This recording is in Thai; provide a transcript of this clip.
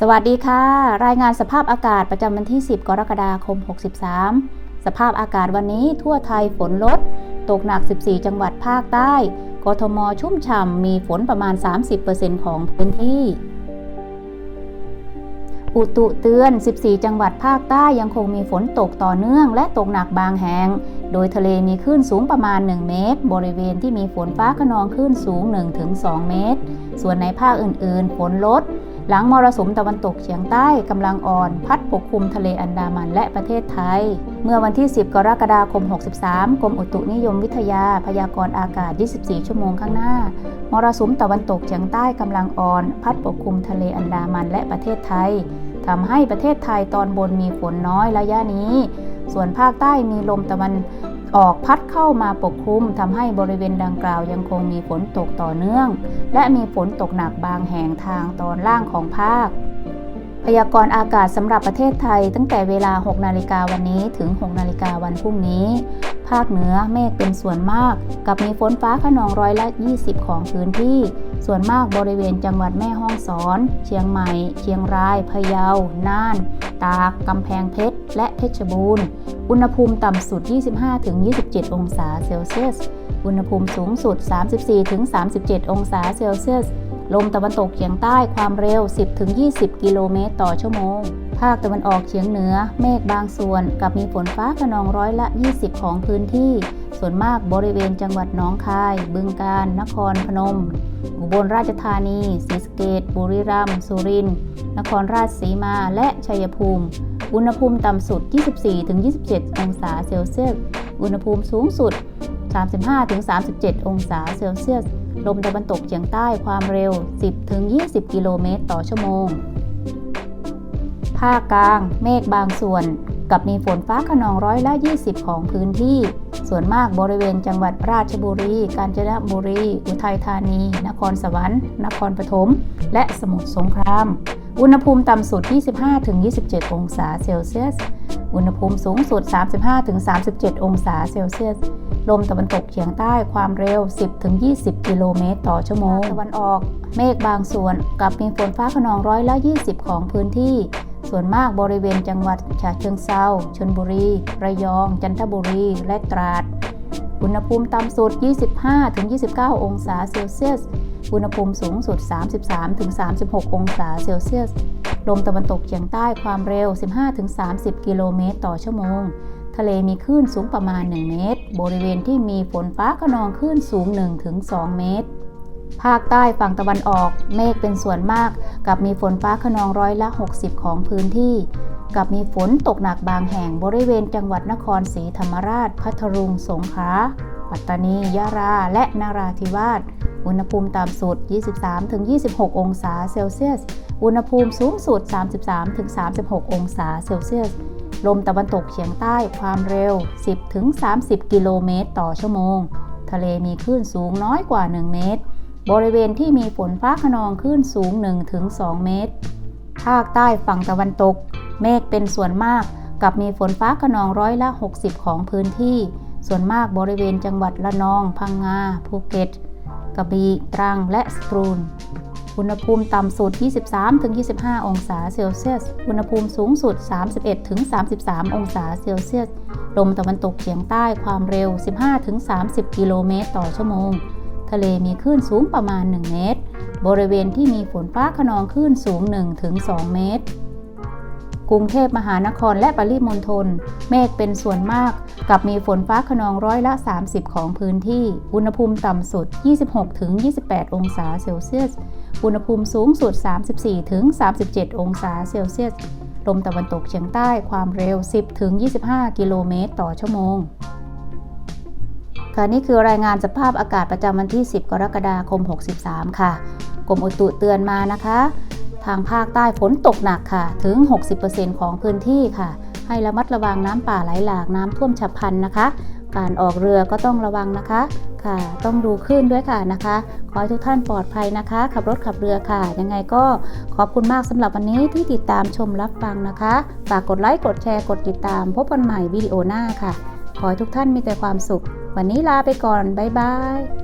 สวัสดีค่ะ รายงานสภาพอากาศประจำวันที่ 10 กรกฎาคม 63 สภาพอากาศวันนี้ทั่วไทยฝนลด ตกหนัก 14 จังหวัดภาคใต้ กทมชุ่มฉ่ำมีฝนประมาณ 30%ของพื้นที่ อุตุเตือน 14 จังหวัดภาคใต้ยังคงมีฝนตกต่อเนื่อง และตกหนักบางแห่ง โดยทะเลมีคลื่นสูงประมาณ 1 เมตร บริเวณที่มีฝนฟ้าขนองคลื่นสูง 1-2 เมตร ส่วนในภาคอื่น ๆ ฝนลด หลังมรสุมตะวันตกเฉียงใต้กำลังอ่อน พัดปกคลุมทะเลอันดามันและประเทศไทย เมื่อวันที่ 10 กรกฎาคม 63 กรมอุตุนิยมวิทยาพยากรณ์อากาศ 24 ชั่วโมงข้างหน้า มรสุมตะวันตกเฉียงใต้กำลังอ่อน พัดปกคลุมทะเลอันดามันและประเทศไทยทำให้ประเทศไทยตอนบนมีฝนน้อยระยะนี้ ส่วนภาคใต้มีลมตะวัน ออกพัดเข้ามาปกคลุมทำให้บริเวณดังกล่าวยังคงมีฝนตกต่อเนื่อง และมีฝนตกหนักบางแห่งทางตอนล่างของภาค พยากรณ์อากาศสำหรับประเทศไทย ตั้งแต่เวลา 6 นาฬิกาวันนี้ถึง 6 นาฬิกาวันพรุ่งนี้ ภาคเหนือเมฆเป็นส่วนมาก กับมีฝนฟ้าขนองร้อยละ 20 ของพื้นที่ ส่วนมากบริเวณจังหวัดแม่ฮ่องสอน เชียงใหม่ เชียงราย พะเยา น่าน ตาก กำแพงเพชร และเพชรบูรณ์ อุณหภูมิต่ำสุด 25-27 องศาเซลเซียส อุณหภูมิสูงสุด 34-37 องศาเซลเซียส ลมตะวันตกเฉียงใต้ความเร็ว 10-20 กิโลเมตรต่อชั่วโมง ภาคตะวันออกเฉียงเหนือ เมฆบางส่วน กับมีฝนฟ้าขนองร้อยละ 20 ของพื้นที่ ส่วนมากบริเวณจังหวัดหนองคาย บึงกาฬ นครพนม อุบลราชธานีศรีสะเกษบุรีรัมย์สุรินทร์นครราชสีมา และชัยภูมิ อุณหภูมิต่ำสุด 24-27 องศาเซลเซียส อุณหภูมิสูงสุด 35-37 องศาเซลเซียส ลมตะวันตกเฉียงใต้ความเร็ว 10-20 กิโลเมตรต่อชั่วโมง ภาคกลาง เมฆบางส่วน กับมีฝนฟ้าขนองร้อยละ 20 ของพื้นที่ ส่วนมากบริเวณจังหวัดราชบุรี กาญจนบุรี อุทัยธานี นครสวรรค์ นครปฐม และสมุทรสงคราม อุณหภูมิต่ำสุด 25-27 องศาเซลเซียส อุณหภูมิสูงสุด 35-37 องศาเซลเซียส ลมตะวันตกเฉียงใต้ความเร็ว 10-20 กิโลเมตรต่อชั่วโมง ตะวันออก เมฆบางส่วนกับมีฝนฟ้าขนองร้อยละ 20 ของพื้นที่ ส่วนมากบริเวณจังหวัดฉะเชิงเซาชลบุรี ระยอง จันทบุรี และตราด อุณหภูมิต่ำสุด 25-29 องศาเซลเซียส อุณหภูมิสูงสุด 33-36 องศาเซลเซียส ลมตะวันตกเฉียงใต้ความเร็ว 15-30 กิโลเมตรต่อชั่วโมง ทะเลมีคลื่นสูงประมาณ 1 เมตร บริเวณที่มีฝนฟ้าขนองคลื่นสูง 1-2 เมตร ภาคใต้ฝั่งตะวันออกเมฆเป็นส่วนมาก กับมีฝนฟ้าขนองร้อยละ 60 ของพื้นที่ กับมีฝนตกหนักบางแห่งบริเวณจังหวัดนครศรีธรรมราช พัทลุงสงขลาปัตตานียะลาและนราธิวาสอุณหภูมิต่ำสุด 23-26 องศาเซลเซียส อุณหภูมิสูงสุด 33-36 องศาเซลเซียส ลมตะวันตกเฉียงใต้ความเร็ว 10-30 กิโลเมตรต่อชั่วโมง ทะเลมีคลื่นสูงน้อยกว่า 1 เมตร บริเวณที่มีฝนฟ้าขนองคลื่นสูง 1-2 เมตร ภาคใต้ฝั่งตะวันตก เมฆเป็นส่วนมากกับมีฝนฟ้าขนองร้อยละ 60 ของพื้นที่ ส่วนมากบริเวณจังหวัดละนอง พังงา ภูเก็ต กระบี่ ตรัง และสตูล อุณหภูมิต่ำสุด 23-25 องศาเซลเซียส อุณหภูมิสูงสุด 31-33 องศาเซลเซียส ลมตะวันตกเฉียงใต้ความเร็ว 15-30 กิโลเมตรต่อชั่วโมง ทะเลมีคลื่นสูงประมาณ 1 เมตร บริเวณที่มีฝนฟ้าขนองคลื่นสูง 1-2 เมตร กรุงเทพมหานครและปริมณฑลเมฆเป็นส่วนมาก กับมีฝนฟ้าขนองร้อยละ 30 ของพื้นที่ อุณหภูมิต่ำสุด 26-28 องศาเซลเซียส อุณหภูมิสูงสุด 34-37 องศาเซลเซียสลมตะวันตกเฉียงใต้ความเร็ว 10-25 กิโลเมตรต่อชั่วโมง ค่ะนี่คือรายงานสภาพอากาศประจำวันที่ 10 กรกฎาคม 63 ค่ะ กรมอุตุเตือนมานะคะ ทางภาคใต้ฝนตกหนักค่ะ ถึง 60%ของพื้นที่ค่ะ ให้ระมัดระวังน้ำป่าไหลหลากน้ำท่วมฉับพลันนะคะ การออกเรือก็ต้องระวังนะคะค่ะ ต้องดูคลื่นด้วยค่ะนะคะ ขอให้ทุกท่านปลอดภัยนะคะ ขับรถขับเรือค่ะ ยังไงก็ขอบคุณมากสำหรับวันนี้ที่ติดตามชมรับฟังนะคะ ฝากกดไลค์ กดแชร์ กดติดตาม พบกันใหม่วิดีโอหน้าค่ะ ขอให้ทุกท่านมีแต่ความสุข วันนี้ลาไปก่อน บ๊ายบาย